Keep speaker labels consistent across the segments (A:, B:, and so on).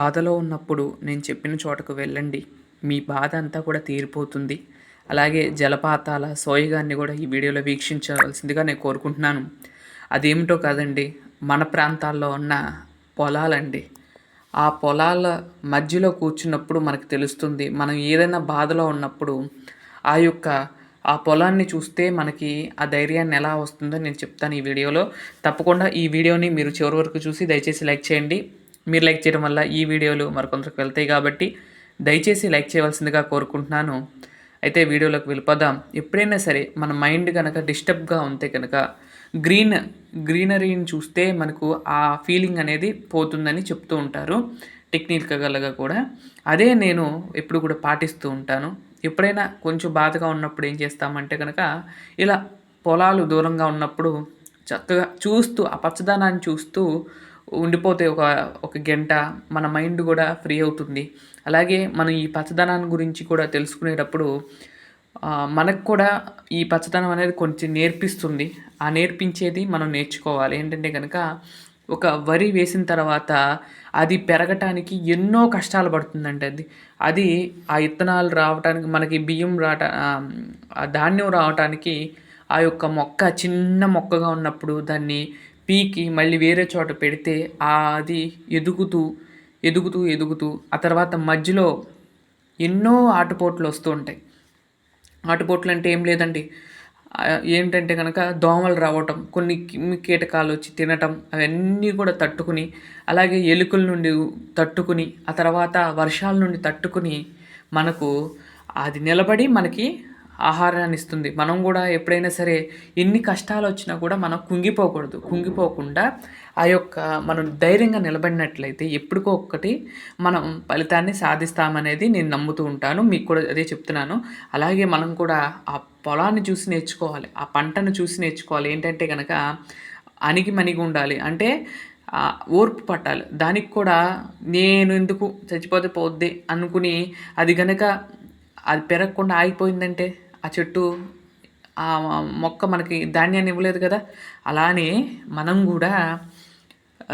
A: బాధలో ఉన్నప్పుడు నేను చెప్పిన చోటకు వెళ్ళండి. మీ బాధ అంతా కూడా తీరిపోతుంది. అలాగే జలపాతాల సోయగాన్ని కూడా ఈ వీడియోలో వీక్షించవలసిందిగా నేను కోరుకుంటున్నాను. అదేమిటో కాదండి మన ప్రాంతాల్లో ఉన్న పొలాలండి. ఆ పొలాల మధ్యలో కూర్చున్నప్పుడు మనకు తెలుస్తుంది మనం ఏదైనా బాధలో ఉన్నప్పుడు ఆ యొక్క ఆ పొలాన్ని చూస్తే మనకి ఆ ధైర్యాన్ని ఎలా వస్తుందో నేను చెప్తాను ఈ వీడియోలో. తప్పకుండా ఈ వీడియోని మీరు చివరి వరకు చూసి దయచేసి లైక్ చేయండి. మీరు లైక్ చేయడం వల్ల ఈ వీడియోలు మరికొందరికి వెళ్తాయి కాబట్టి దయచేసి లైక్ చేయవలసిందిగా కోరుకుంటున్నాను. అయితే వీడియోలోకి వెళ్ళిపోదాం. ఎప్పుడైనా సరే మన మైండ్ కనుక డిస్టర్బ్గా ఉంటే కనుక గ్రీన్ గ్రీనరీని చూస్తే మనకు ఆ ఫీలింగ్ అనేది పోతుందని చెప్తూ ఉంటారు. టెక్నికల్గా కూడా. అదే నేను ఎప్పుడు కూడా పాటిస్తూ ఉంటాను. ఎప్పుడైనా కొంచెం బాధగా ఉన్నప్పుడు ఏం చేస్తామంటే కనుక ఇలా పొలాలు దూరంగా ఉన్నప్పుడు చక్కగా చూస్తూ ఆ పచ్చదనాన్ని చూస్తూ ఉండిపోతే ఒక ఒక గంట మన మైండ్ కూడా ఫ్రీ అవుతుంది. అలాగే మనం ఈ పచ్చదనాన్ని గురించి కూడా తెలుసుకునేటప్పుడు మనకు కూడా ఈ పచ్చదనం అనేది కొంచెం నేర్పిస్తుంది. ఆ నేర్పించేది మనం నేర్చుకోవాలి. ఏంటంటే కనుక ఒక వరి వేసిన తర్వాత అది పెరగటానికి ఎన్నో కష్టాలు పడుతుందండి అది. అది ఆ ఇత్తనాలు రావటానికి మనకి బియ్యం రాట ధాన్యం రావటానికి ఆ యొక్క మొక్క చిన్న మొక్కగా ఉన్నప్పుడు దాన్ని పీకి మళ్ళీ వేరే చోట పెడితే అది ఎదుగుతూ ఎదుగుతూ ఎదుగుతూ ఆ తర్వాత మధ్యలో ఎన్నో ఆటుపోట్లు వస్తూ ఉంటాయి. ఆటుపోట్లు అంటే ఏం లేదండి. ఏంటంటే కనుక దోమలు రావటం కొన్ని కీటకాలు వచ్చి తినటం అవన్నీ కూడా తట్టుకుని అలాగే ఎలుకల నుండి తట్టుకుని ఆ తర్వాత వర్షాల నుండి తట్టుకుని మనకు అది నిలబడి మనకి ఆహారాన్ని ఇస్తుంది. మనం కూడా ఎప్పుడైనా సరే ఎన్ని కష్టాలు వచ్చినా కూడా మనం కుంగిపోకూడదు. కుంగిపోకుండా ఆ యొక్క మనం ధైర్యంగా నిలబడినట్లయితే ఎప్పటికో ఒక్కటి మనం ఫలితాన్ని సాధిస్తామనేది నేను నమ్ముతూ ఉంటాను. మీకు కూడా అదే చెప్తున్నాను. అలాగే మనం కూడా ఆ పొలాన్ని చూసి నేర్చుకోవాలి. ఆ పంటను చూసి నేర్చుకోవాలి. ఏంటంటే కనుక అణిగి మణిగి ఉండాలి. అంటే ఓర్పు పట్టాలి. దానికి కూడా నేను ఎందుకు చచ్చిపోతే పోద్ది అనుకుని అది కనుక అది పెరగకుండా ఆగిపోయిందంటే ఆ చెట్టు ఆ మొక్క మనకి ధాన్యాన్ని ఇవ్వలేదు కదా. అలానే మనం కూడా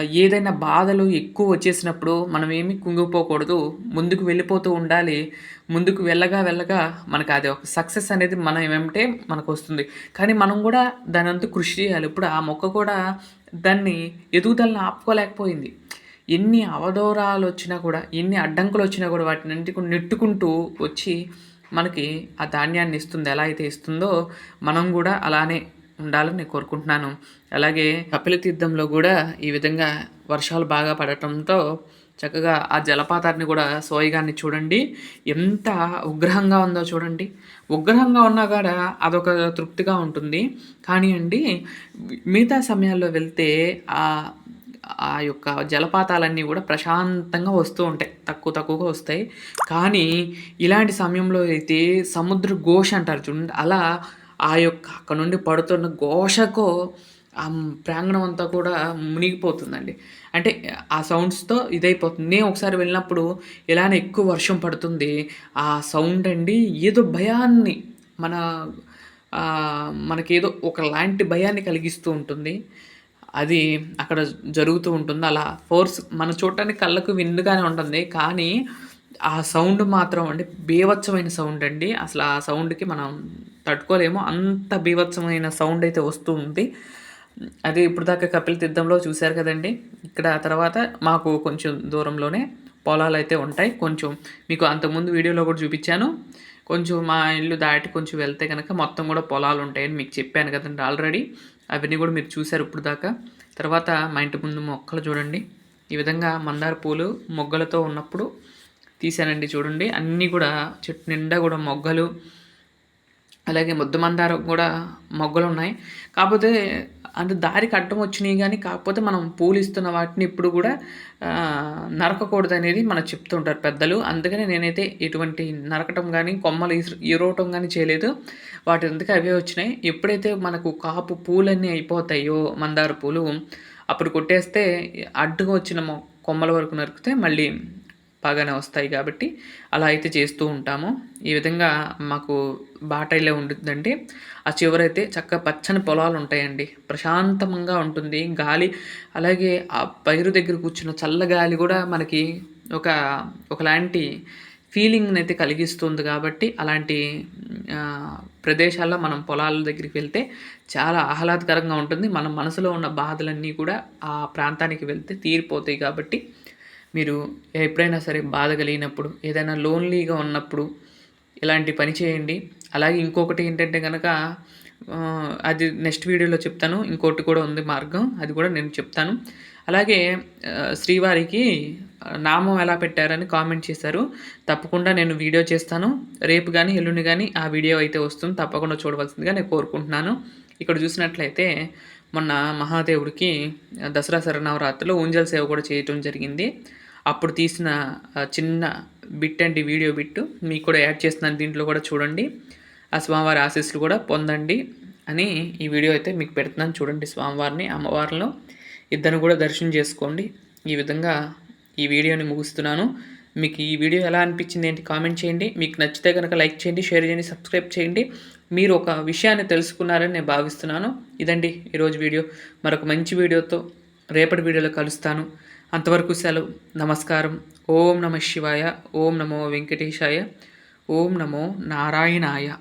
A: ఏదైనా బాధలు ఎక్కువ వచ్చేసినప్పుడు మనం ఏమి కుంగిపోకూడదు. ముందుకు వెళ్ళిపోతూ ఉండాలి. ముందుకు వెళ్ళగా వెళ్ళగా మనకు అది ఒక సక్సెస్ అనేది మనం ఏమంటే మనకు వస్తుంది. కానీ మనం కూడా దాని అంతా కృషి చేయాలి. ఇప్పుడు ఆ మొక్క కూడా దాన్ని ఎదుగుదలను ఆపుకోలేకపోయింది. ఎన్ని అవదూరాలు వచ్చినా కూడా ఎన్ని అడ్డంకులు వచ్చినా కూడా వాటిని నెట్టుకుంటూ వచ్చి మనకి ఆ ధాన్యాన్ని ఇస్తుంది ఎలా అయితే ఇస్తుందో మనం కూడా అలానే ఉండాలని కోరుకుంటున్నాను. అలాగే కపిల తీర్థంలో కూడా ఈ విధంగా వర్షాలు బాగా పడటంతో చక్కగా ఆ జలపాతాన్ని కూడా సోయగాన్ని చూడండి. ఎంత ఉగ్రహంగా ఉందో చూడండి. ఉగ్రహంగా ఉన్నా కూడా అదొక తృప్తిగా ఉంటుంది. కానీ అండి మిగతా సమయాల్లో వెళ్తే ఆ ఆ యొక్క జలపాతాలన్నీ కూడా ప్రశాంతంగా వస్తూ ఉంటాయి. తక్కువ తక్కువగా వస్తాయి. కానీ ఇలాంటి సమయంలో అయితే సముద్ర ఘోష అంటారు చూడండి. అలా ఆ యొక్క అక్కడ నుండి పడుతున్న ఘోషకు ఆ ప్రాంగణం అంతా కూడా మునిగిపోతుందండి. అంటే ఆ సౌండ్స్తో ఇదైపోతుంది. నేను ఒకసారి వెళ్ళినప్పుడు ఇలానే ఎక్కువ వర్షం పడుతుంది. ఆ సౌండ్ అండి ఏదో భయాన్ని మన మనకేదో ఒకలాంటి భయాన్ని కలిగిస్తూ ఉంటుంది. అది అక్కడ జరుగుతూ ఉంటుంది. అలా ఫోర్స్ మన చూడటానికి కళ్ళకు విందుగానే ఉంటుంది. కానీ ఆ సౌండ్ మాత్రం అండి బీభత్సమైన సౌండ్ అండి. అసలు ఆ సౌండ్కి మనం తట్టుకోలేము. అంత బీభత్సమైన సౌండ్ అయితే వస్తూ ఉంది. అది ఇప్పుడు దాకా కపిల తీర్థంలో చూశారు కదండి. ఇక్కడ తర్వాత మాకు కొంచెం దూరంలోనే పొలాలు అయితే ఉంటాయి. కొంచెం మీకు అంతకుముందు వీడియోలో కూడా చూపించాను. కొంచెం మా ఇల్లు దాటి కొంచెం వెళ్తే కనుక మొత్తం కూడా పొలాలు ఉంటాయని మీకు చెప్పాను కదండి ఆల్రెడీ. అవన్నీ కూడా మీరు చూశారు ఇప్పుడు దాకా. తర్వాత మా ఇంటి ముందు మొక్కలు చూడండి. ఈ విధంగా మందార పూలు మొగ్గలతో ఉన్నప్పుడు తీసానండి చూడండి. అన్నీ కూడా చెట్టు నిండా కూడా మొగ్గలు అలాగే ముద్ద మందారం కూడా మొగ్గలు ఉన్నాయి. కాకపోతే అంటే దారికి అడ్డం వచ్చినాయి కానీ కాకపోతే మనం పూలు ఇస్తున్న వాటిని ఇప్పుడు కూడా నరకకూడదు అనేది మనకు చెప్తుంటారు పెద్దలు. అందుకనే నేనైతే ఎటువంటి నరకటం కానీ కొమ్మలు ఇరవటం కానీ చేయలేదు. వాటి అందుకే అవే వచ్చినాయి. ఎప్పుడైతే మనకు కాపు పూలన్నీ అయిపోతాయో మందార పూలు అప్పుడు కొట్టేస్తే అడ్డుగా వచ్చిన కొమ్మల వరకు నరికితే మళ్ళీ బాగానే వస్తాయి కాబట్టి అలా అయితే చేస్తూ ఉంటాము. ఈ విధంగా మాకు బాటైలే ఉంటుందండి. ఆ చివరైతే చక్కగా పచ్చని పొలాలు ఉంటాయండి. ప్రశాంతంగా ఉంటుంది. గాలి అలాగే ఆ పైరు దగ్గర కూర్చున్న చల్ల గాలి కూడా మనకి ఒక ఒకలాంటి ఫీలింగ్ని అయితే కలిగిస్తుంది కాబట్టి అలాంటి ప్రదేశాల్లో మనం పొలాల దగ్గరికి వెళ్తే చాలా ఆహ్లాదకరంగా ఉంటుంది. మన మనసులో ఉన్న బాధలన్నీ కూడా ఆ ప్రాంతానికి వెళ్తే తీరిపోతాయి కాబట్టి మీరు ఎప్పుడైనా సరే బాధ కలిగినప్పుడు ఏదైనా లోన్లీగా ఉన్నప్పుడు ఇలాంటి పని చేయండి. అలాగే ఇంకొకటి ఏంటంటే కనుక అది నెక్స్ట్ వీడియోలో చెప్తాను. ఇంకోటి కూడా ఉంది మార్గం అది కూడా నేను చెప్తాను. అలాగే శ్రీవారికి నామం ఎలా పెట్టారని కామెంట్ చేశారు. తప్పకుండా నేను వీడియో చేస్తాను. రేపు కానీ ఎల్లుండి కానీ ఆ వీడియో అయితే వస్తుంది. తప్పకుండా చూడవలసిందిగా నేను కోరుకుంటున్నాను. ఇక్కడ చూసినట్లయితే మొన్న మహాదేవుడికి దసరా శరణవరాత్రిలో ఊంజల్ సేవ కూడా చేయటం జరిగింది. అప్పుడు తీసిన చిన్న బిట్ అండి వీడియో బిట్ మీకు కూడా యాడ్ చేస్తున్నాను. దీంట్లో కూడా చూడండి. ఆ స్వామివారి ఆశీస్సులు కూడా పొందండి అని ఈ వీడియో అయితే మీకు పెడుతున్నాను. చూడండి స్వామివారిని అమ్మవారిలో ఇద్దరు కూడా దర్శనం చేసుకోండి. ఈ విధంగా ఈ వీడియోని ముగిస్తున్నాను. మీకు ఈ వీడియో ఎలా అనిపించింది ఏంటి కామెంట్ చేయండి. మీకు నచ్చితే కనుక లైక్ చేయండి షేర్ చేయండి సబ్స్క్రైబ్ చేయండి. మీరు ఒక విషయాన్ని తెలుసుకున్నారని నేను భావిస్తున్నాను. ఇదండి ఈరోజు వీడియో. మరొక మంచి వీడియోతో రేపటి వీడియోలో కలుస్తాను. అంతవరకు సెలవు. నమస్కారం. ఓం నమ శివాయ. ఓం నమో వెంకటేశాయ. ఓం నమో నారాయణాయ.